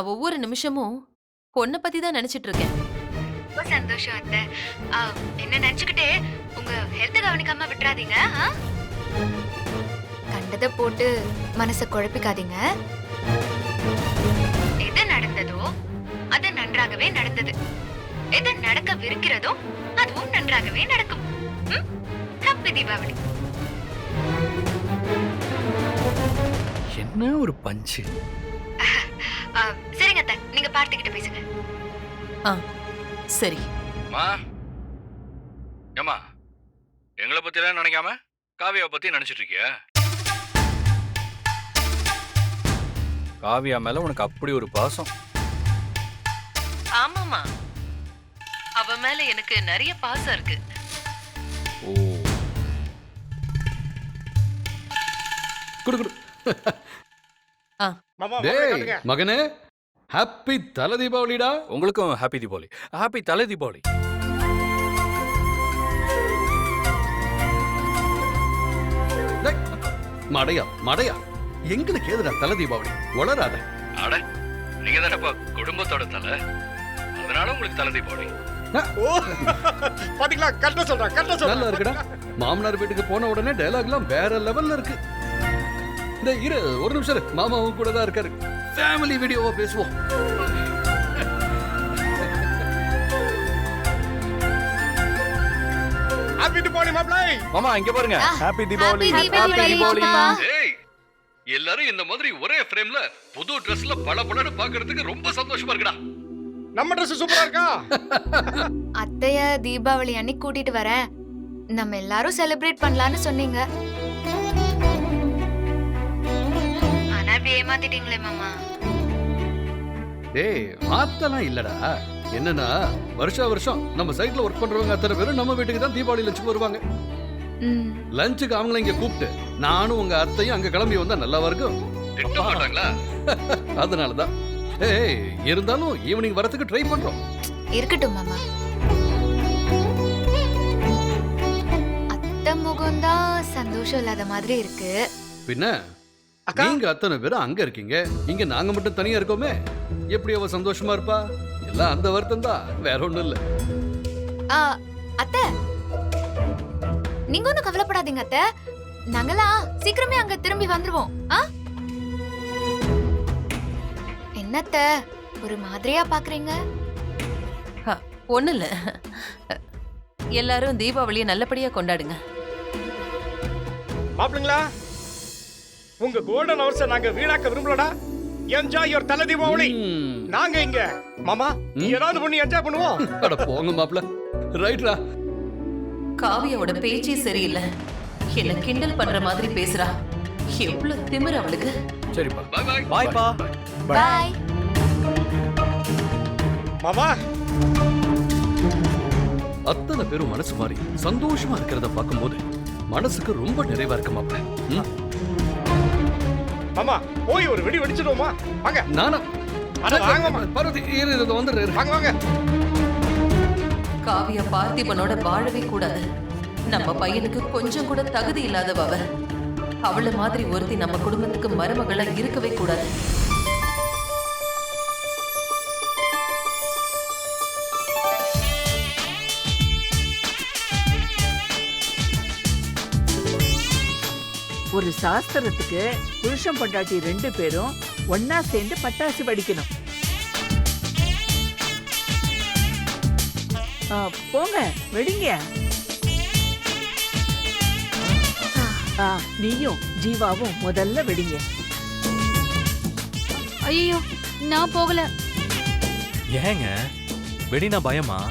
நான் ஒவ்வொரு நிமிஷமும் பொண்ணை பத்தி தான் நினைச்சிட்டு இருக்கேன் ரொம்ப சந்தோஷம் அத்தை. ஆ, என்ன நினைச்சுக்கிட்டே உங்க ஹெல்த் கவனிக்காம விட்டுறாதீங்க ஆ? கண்டதை போட்டு மனசை குழப்பிக்காதீங்க. எது நடந்ததோ அது நன்றாகவே நடந்தது. எது நடக்கவிருக்கிறதோ அதுவும் நன்றாகவே நடக்கும். ஹாப்பி தீபாவளி. என்ன ஒரு பஞ்சு? சரிங்க அத்தை. நீங்க பார்த்துக்கிட்டு பேசுங்க. ஆ சரி. மா. ஏமா எங்களை பத்தி எல்லாம் நினைக்காம காவியா பத்தி நினைச்சிட்டு இருக்கியா? காவியா மேல உனக்கு அப்படி ஒரு பாசம். ஆமாமா அவ மேல எனக்கு நிறைய பாசம் இருக்கு. ஓ. குடு குடு. டேய் மகனே ஹாப்பி தல தீபாவளிடா. உங்களுக்கும் ஹாப்பி தீபாவளி. ஹாப்பி தலை தீபாவளி. டேய், மடையா மடையா. எங்களுக்கு ஏதுடா தல தீபாவளி? வளராத. அட நீங்க தானப்பா குடும்பத்தோட தலை. அதனால உங்களுக்கு தலை தீபாவளி. ஓ பாத்தீங்களா? கரெக்டா சொல்றேன் கரெக்டா நல்லா இருக்குடா. மாமனார் வீட்டுக்கு போன உடனே டயலாக்லாம் வேற லெவல்ல இருக்கு. இந்த இரு ஒரு நிமிஷம் இரு. மாமாவும் கூட தான் இருக்காரு. ஃபேமிலி வீடியோவா பேசுவோம். ஹாப்பி தீபாவளி மாப்ளை மாமா இங்க பாருங்க. ஹாப்பி தீபாவளி. Happy தீபாவளி, மாமா. ஏய் எல்லாரும் இந்த மாதிரி ஒரே ஃப்ரேம்ல புது ட்ரெஸ்ல பல பலன்னு பாக்குறதுக்கு ரொம்ப சந்தோஷமா இருக்குடா. நம்ம Dress சூப்பரா இருக்கா? அத்தைய தீபாவளி அன்னைக்கு கூட்டிட்டு வரேன். நம்ம எல்லாரும் செலிப்ரேட் பண்ணலாம்னு சொன்னீங்க. இப்படி ஏமாத்திட்டீங்களே மாமா. டேய் மாத்தலாம் இல்லடா. என்னன்னா வருஷா வருஷம் நம்ம சைட்ல ஒர்க் பண்றவங்க அத்தனை பேரும் நம்ம வீட்டுக்கு தான் தீபாவளி லஞ்சுக்கு வருவாங்க. லஞ்சுக்கு அவங்கள இங்க கூப்பிட்டு நானும் உங்க அத்தையும் அங்க கிளம்பி வந்தா நல்லா இருக்கும்? அதனாலதான். ஏய் இருந்தாலும் ஈவினிங் வரதுக்கு ட்ரை பண்றோம். இருக்கட்டும் மாமா. அத்தை முகம்தான் சந்தோஷம் இல்லாத மாதிரி இருக்கு. பின்ன? அக்கா. நீங்க அத்தனை பேரும் அங்க இருக்கீங்க. இங்க நாங்க மட்டும் தனியா இருக்கோமே. எப்படி அவ சந்தோஷமா இருப்பா? எல்லாம் அந்த வருத்தம் தான். வேற ஒண்ணும் இல்ல. ஆ, அத்தை. நீங்க ஒண்ணும் கவலைப்படாதீங்க அத்தை. நாங்களாம் சீக்கிரமே அங்க திரும்பி வந்துருவோம். ஆ? என்னத்த ஒரு மாதிரியா பாக்குறீங்க? ஒண்ணு இல்ல. எல்லாரும் தீபாவளியை நல்லபடியா கொண்டாடுங்க. மாப்பிளுங்களா உங்க கோல்டன் ஹவர்ஸ நாங்க வீணாக்க விரும்பலடா. என்ஜாய் யுவர் தலை தீபாவளி. நாங்க இங்க. மாமா. ஏதாவது பண்ணி என்ஜாய் பண்ணுவோம். அட போங்க மாப்ள ரைட்ரா. காவியாவோட பேச்சே சரியில்லை. என்ன கிண்டல் பண்ற மாதிரி பேசுறா. எவ்வளவு திமிரு அவளுக்கு. சரிப்பா. பாய் பாய் பாய்ப்பா பாய் மாமா. அத்தனை பேரும் மனசு மாறி சந்தோஷமா இருக்கிறத பார்க்கும்போது மனசுக்கு ரொம்ப நிறைவா இருக்கு மாப்ள ம்? மாமா போய் ஒரு வெடி வெடிச்சிடுவோமா? வாங்க. நானா? அட வாங்கம்மா. பார்வதி இரு இதோ வந்துடுறேன். வாங்க வாங்க. காவியா பார்த்திபனோட வாழவே கூடாது. நம்ம பையனுக்கு கொஞ்சம் கூட தகுதி இல்லாதவ அவ. அவள மாதிரி ஒருத்தி நம்ம குடும்பத்துக்கு மருமகளா இருக்கவே கூடாது. ஒரு சாஸ்திரத்துக்கு புருஷன் பொண்டாட்டி ரெண்டு பேரும் ஒன்னா சேர்ந்து பட்டாசு வெடிக்கணும். ஆ, போங்க வெடிங்க. ஆ, நீயும் ஜீவாவும் முதல்ல வெடிங்க. ஐயோ நான் போகல. ஏங்க வெடினா பயமா?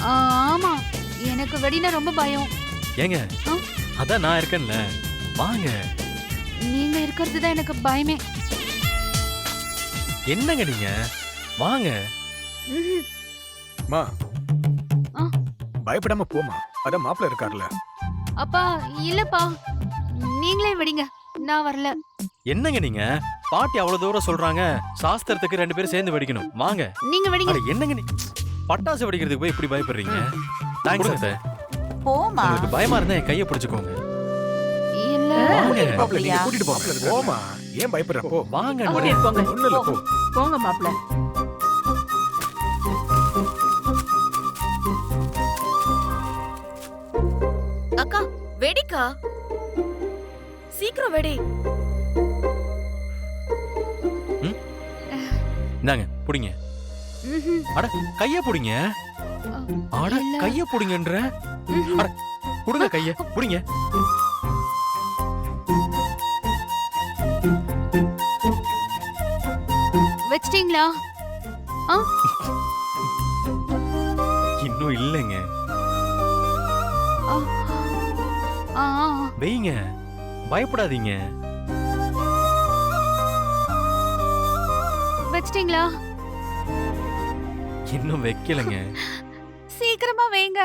ஆமா எனக்கு வெடினா ரொம்ப பயம். ஏங்க? அதான் நான் இருக்கேன்ல. வாங்க. நீங்க இருக்கிறது தான் எனக்கு பயமே. என்னங்க நீங்க? வாங்க. மா. ஆ. பயப்படாம போமா அதான் மாப்பிள்ள இருக்கார்ல. அப்பா இல்லப்பா. நீங்களே வெடிங்க. நான் வரல. என்னங்க நீங்க? பாட்டி அவ்வளவு தூரம் சொல்றாங்க. சாஸ்திரத்துக்கு ரெண்டு பேரும் சேர்ந்து வெடிக்கணும். வாங்க. நீங்க வெடிங்க. என்னங்க நீ? பட்டாசு வெடிக்கிறதுக்கு போய் இப்படி பயப்படுறீங்க? தேங்க்ஸ் போமா? உங்களுக்கு பயமா இருந்தா என் கையை பிடிச்சுக்கோங்க. இல்ல. வாங்க. மாப்பிள்ள நீங்க கூட்டிட்டு போங்க. போமா. ஏன் பயப்படுற? போ. வாங்க கூட்டிட்டு போங்க. ஒண்ணு இல்ல போ. போங்க மாப்பிள்ள. அக்கா வெடிக்கா? சீக்கிரம் வெடி. இந்தாங்க புடிங்க. அட கைய புடிங்க. அட கைய புடிங்கன்ற. அட புடுங்க கைய புடிங்க. வச்சிட்டீங்களா? இன்னும் இல்லைங்க. வெய்ங்க பயப்படாதீங்க. வச்சிட்டீங்களா? இன்னும் வைக்கலைங்க. சீக்கிரமா வைங்க.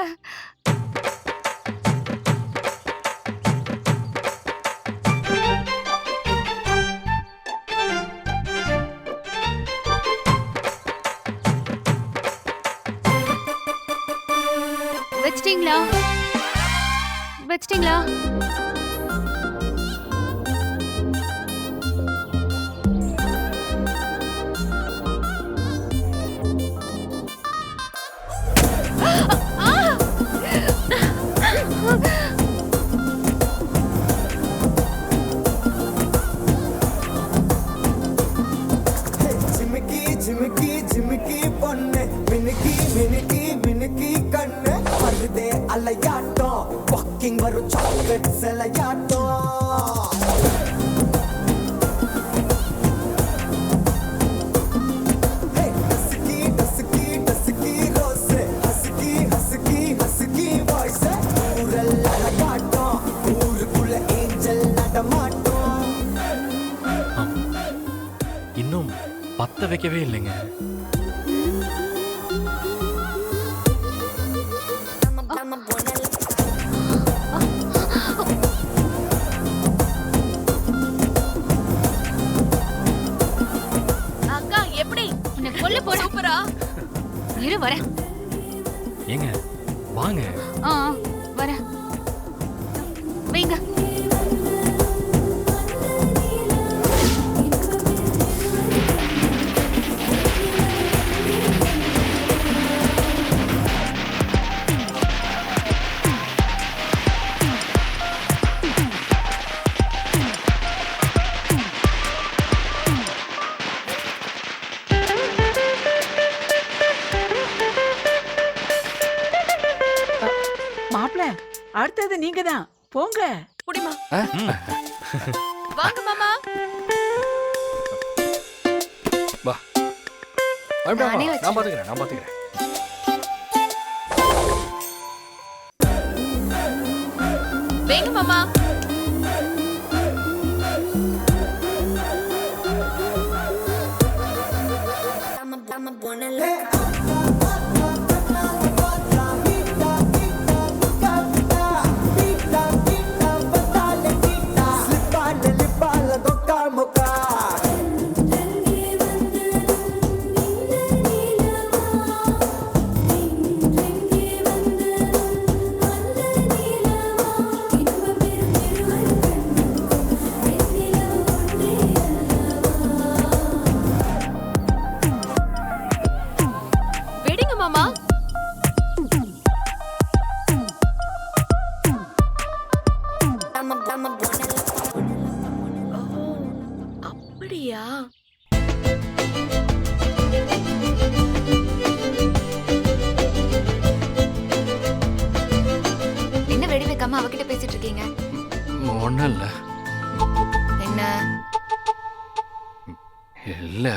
வச்சிட்டீங்களா? ஏஞ்சல் நடமாட்டம் இன்னும் பத்த வைக்கவே இல்லைங்க. அடுத்தது நீங்க தான் போங்க. புடிமா. ம். வாங்க மாமா. நானே நான் பாத்துக்கிறேன் நான் பாத்துக்கிறேன். வேங்க மாமா. வெடி வைக்காம அவகிட்ட பேசிட்டு இருக்கீங்க? ஒன்றும் இல்லை. என்ன? இல்லை.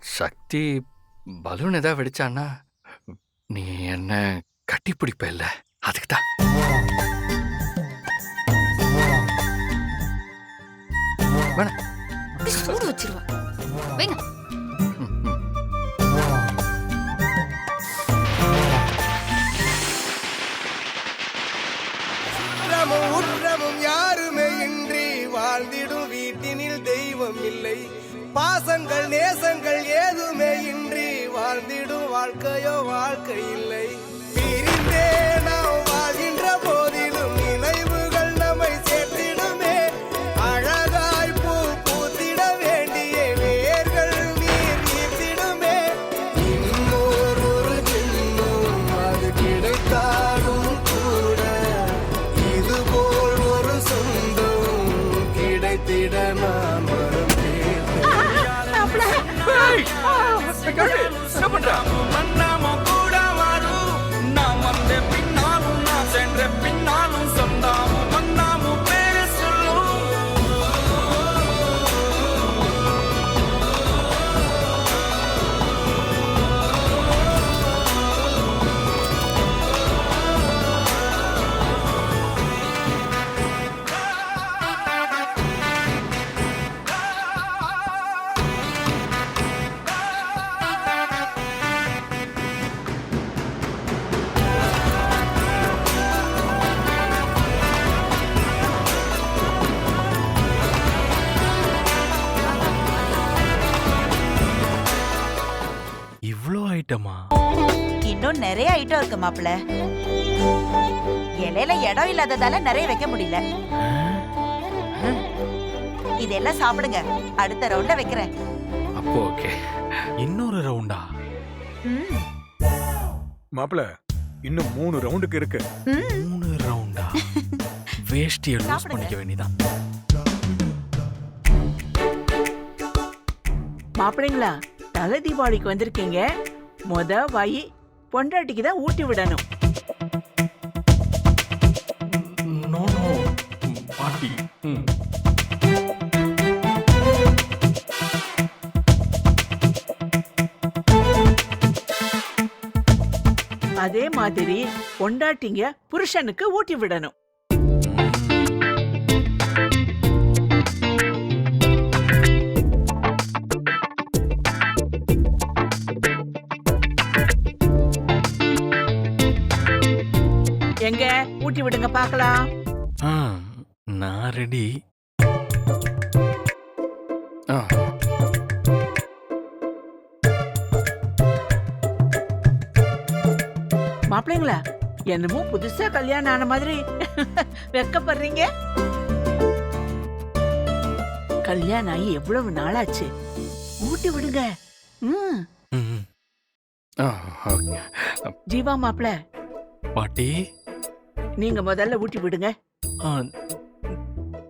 சக்தி பலூன் ஏதாவது வெடிச்சான்னா நீ என்ன கட்டி பிடிப்ப இல்ல? அதுக்கு தான். வச்சிருவா. வைங்க. யாருமே இன்றி வாழ்ந்திடும் வீட்டினில் தெய்வம் இல்லை பாசங்கள் நேசங்கள் ஏதுமே இன்றி வாழ்ந்திடும் வாழ்க்கையோ வாழ்க்கை இல்லை மாப்பிள இலையில இடம் இல்லாததால நிறைய வைக்க முடியல. இதெல்லாம் சாப்பிடுங்க. அடுத்த ரவுண்ட்ல வைக்கிறேன். அப்போ ஓகே. இன்னொரு ரவுண்டா ம், மாப்பிள இன்னும் மூணு ரவுண்டுக்கு இருக்கு. மூணு ரவுண்டா வேஷ்டியை லூஸ். பண்ணிக்க வேண்டியதான் மாப்பிள்ளைங்களா தலை தீபாவளிக்கு வந்திருக்கீங்க. மொத வாயி பொண்டாட்டிக்கு தான் ஊட்டி விடணும். நோ நோ பாட்டி. ம். அதே மாதிரி பொண்டாட்டிங்க புருஷனுக்கு ஊட்டி விடணும். எங்க? ஊட்டி விடுங்க பார்க்கலாம். ஆ, நான் ரெடி மாப்பிள்ளைங்களா என்னமோ புதுசா கல்யாணம் ஆன மாதிரி வெக்கப்படுறீங்க? கல்யாணம் ஆகி எவ்வளவு நாளாச்சு? ஊட்டி விடுங்க. ஆ. ஜீவா மாப்பிள. பாட்டி. நீங்க முதல்ல ஊட்டி விடுங்க.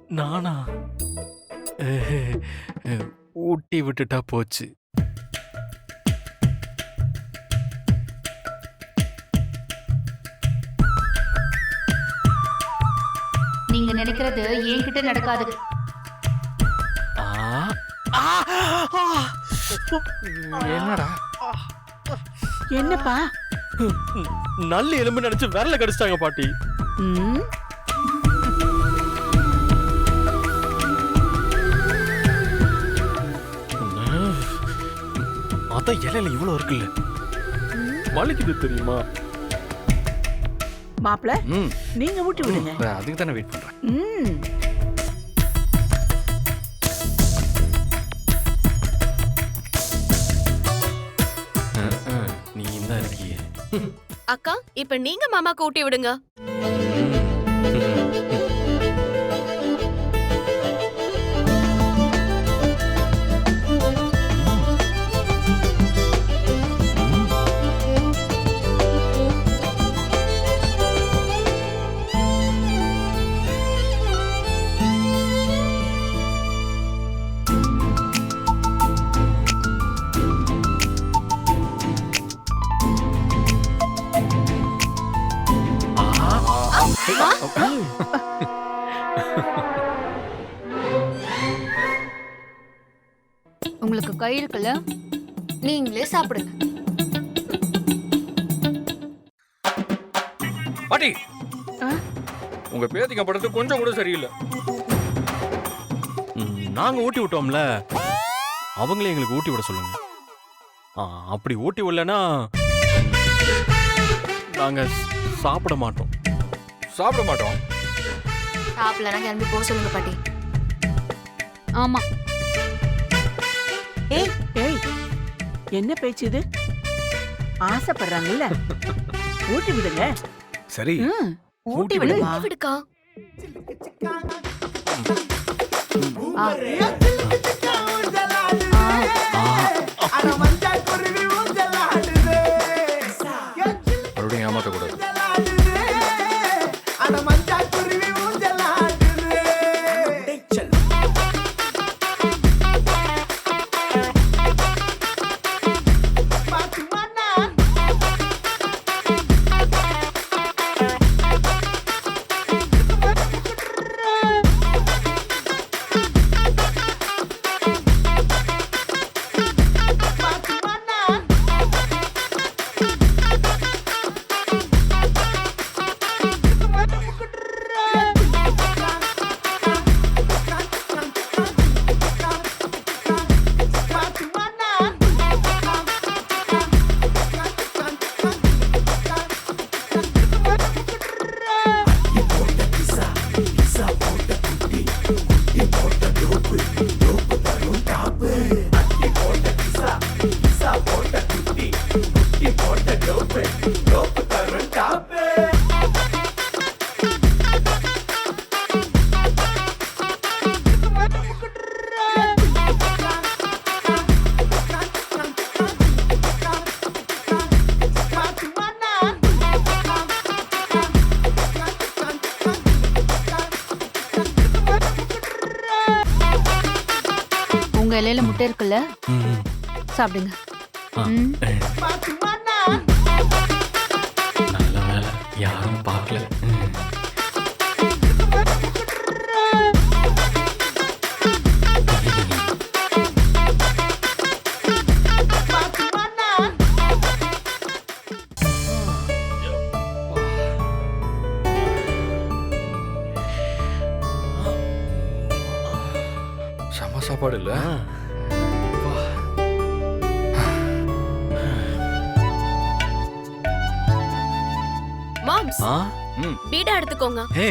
நானா? ஊட்டி விட்டுட்டா போச்சு. நீங்க நினைக்கிறது என்கிட்ட நடக்காது. ஆ, ஆ, ஆ. என்னடா? என்னப்பா? நல்ல எலும்பு நினைச்சு விரல கடிச்சிட்டாங்க பாட்டி. அதான் இலையில இவ்வளவு இருக்குல்ல. வலிக்குது தெரியுமா? மாப்பிள நீங்க ஊட்டி விடுங்க. அதுக்கு தானே வெயிட் பண்றேன். அக்கா இப்ப நீங்க மாமாக்கு ஊட்டி விடுங்க. இருக்குல்ல? நீங்களே சாப்பிடுங்க. பாட்டி. ஆ? உங்க பேத்திங்க படத்து கொஞ்சம் கூட சரியில்லை. நாங்க ஊட்டி விட்டோம்ல. அவங்களே எங்களுக்கு ஊட்டி விட சொல்லுங்க. ஆ, அப்படி ஊட்டி விடலன்னா நாங்க சாப்பிட மாட்டோம். சாப்பிட மாட்டோம்? சாப்பிடலன்னா கிளம்பி போக சொல்லுங்க பாட்டி. ஆமா. ஏய் ஏய் என்ன பேச்சு இது? ஆசைப்படுறாங்கல்ல. ஊட்டி விடுங்க. சரி. ம் ஊட்டி ஊட்டி விடுமா? விடுக்கா ஆ. ம். சாப்பிடுங்க. நல்ல வேலை. யாரும் பார்க்கல. சாப்பாடு இல்ல? பீடா எடுத்துக்கோங்க. ஹே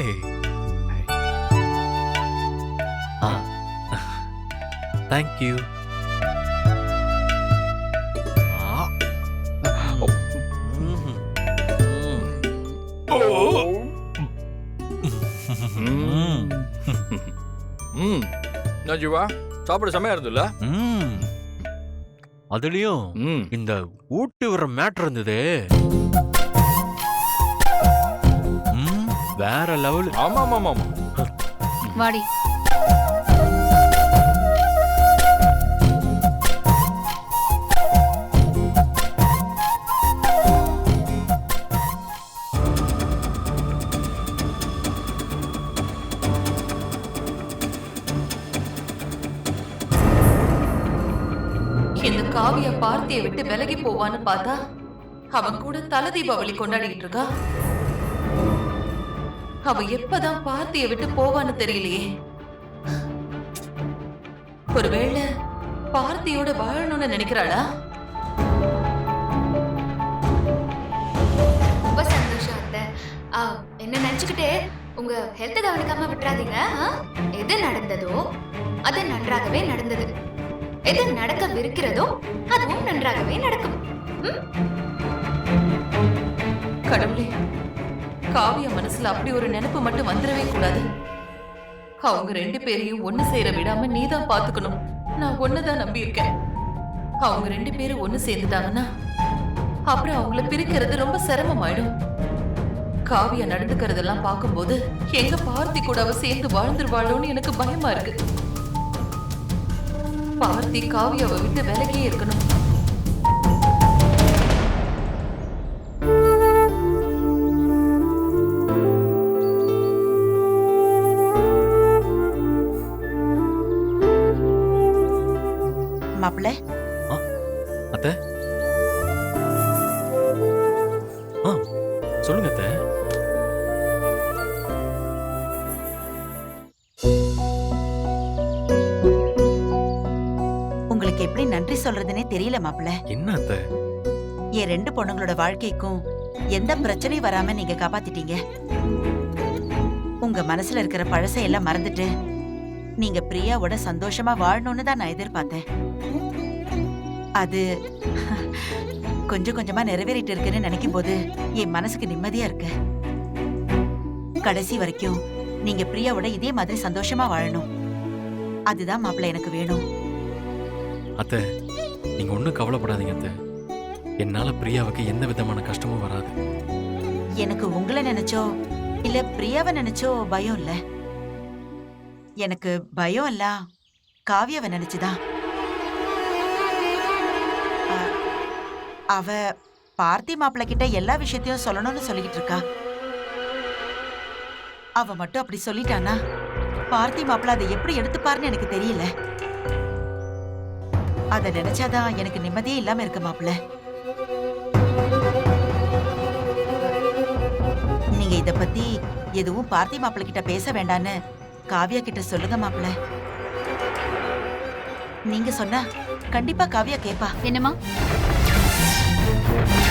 ஆ. தேங்க் யூ ம். என்ன ஜீவா? சாப்பாடு செம்மையா இருந்ததுல்ல? அதுலயும் ம். இந்த ஊட்டி விடுற மேட்ரு இருந்ததே. வேற லெவல் ஆமா ஆமா ஆமா வாடி. இந்த காவியா பார்த்தியை விட்டு விலகி போவான்னு பார்த்தா அவன் கூட தல தீபாவளி கொண்டாடிட்டு இருக்கா? அவ எப்பதான் பார்த்தியை விட்டு போவான்னு தெரியலையே. ஒருவேளை பார்த்தியோட வாழணும்னு நினைக்கிறாளா? ரொம்ப சந்தோஷம் அத்தை. ஆ, என்ன நினைச்சுக்கிட்டே உங்க ஹெல்த் கவனிக்காம விட்டுறாதீங்க? எது நடந்ததோ அது நன்றாகவே நடந்தது. எது நடக்கவிருக்கிறதோ அதுவும் நன்றாகவே நடக்கும்? கடவுளே காவியா மனசுல அப்படி ஒரு நினைப்பு மட்டும் வந்துடவே கூடாது. அவங்க ரெண்டு பேரையும் ஒண்ணு சேர விடாம நீதான் பாத்துக்கணும். நான் ஒன்னதான் நம்பி இருக்கேன் அவங்க ரெண்டு பேரும் ஒண்ணு சேர்ந்துட்டாங்கன்னா அப்புறம் அவங்கள பிரிக்கிறது ரொம்ப சிரமமாயிடும். காவியா நடந்துக்கிறதெல்லாம் பார்க்கும்போது எங்க பார்த்தி கூட அவ சேர்ந்து வாழ்ந்துருவாளோன்னு எனக்கு பயமா இருக்கு. பார்த்தி காவியாவை விட்டு விலகியே இருக்கணும். மாப்பிள்ள. அத்தை. ஆ சொல்லுங்க அத்தை. உங்களுக்கு எப்படி நன்றி சொல்றதுன்னே தெரியல மாப்பிள்ள. என்ன அத்தை? என் ரெண்டு பொண்ணுங்களோட வாழ்க்கைக்கும் எந்த பிரச்சனையும் வராம நீங்க காப்பாத்திட்டீங்க. உங்க மனசுல இருக்கிற பழசை எல்லாம் மறந்துட்டு நீங்க பிரியாவோட சந்தோஷமா வாழணும்னு தான் நான் எதிர்பார்த்தேன். அது கொஞ்சம் கொஞ்சமா நிறைவேறிட்டு இருக்குன்னு நினைக்கும் போது என் மனசுக்கு நிம்மதியா இருக்கு. கடைசி வரைக்கும் நீங்க பிரியாவோட இதே மாதிரி சந்தோஷமா வாழணும். அதுதான் மாப்பிள்ள எனக்கு வேணும். அத்தை நீங்க ஒன்றும் கவலைப்படாதீங்க அத்தை. என்னால பிரியாவுக்கு எந்த விதமான கஷ்டமும் வராது. எனக்கு உங்களை நினைச்சோ இல்ல பிரியாவை நினைச்சோ பயம் இல்ல எனக்கு பயம் இல்ல காவியாவை நினைச்சுதான். அவ பார்த்தி மாப்பிள்ள கிட்ட எல்லா விஷயத்தையும் சொல்லணும்னு சொல்லிக்கிட்டு இருக்கா. அவ மட்டும் அப்படி சொல்லிட்டானா? பார்த்தி மாப்பிள்ள அதை எப்படி எடுத்துப்பாருன்னு எனக்கு தெரியல. அத நினைச்சாதான் எனக்கு நிம்மதியே இல்லாம இருக்கு மாப்பிள்ள. நீங்க இத பத்தி எதுவும் பார்த்தி மாப்பிள்ள கிட்ட பேச வேண்டான்னு காவியா கிட்ட சொல்லுங்க மாப்பிள்ள. நீங்க சொன்னா கண்டிப்பா காவியா கேப்பா. Thank you.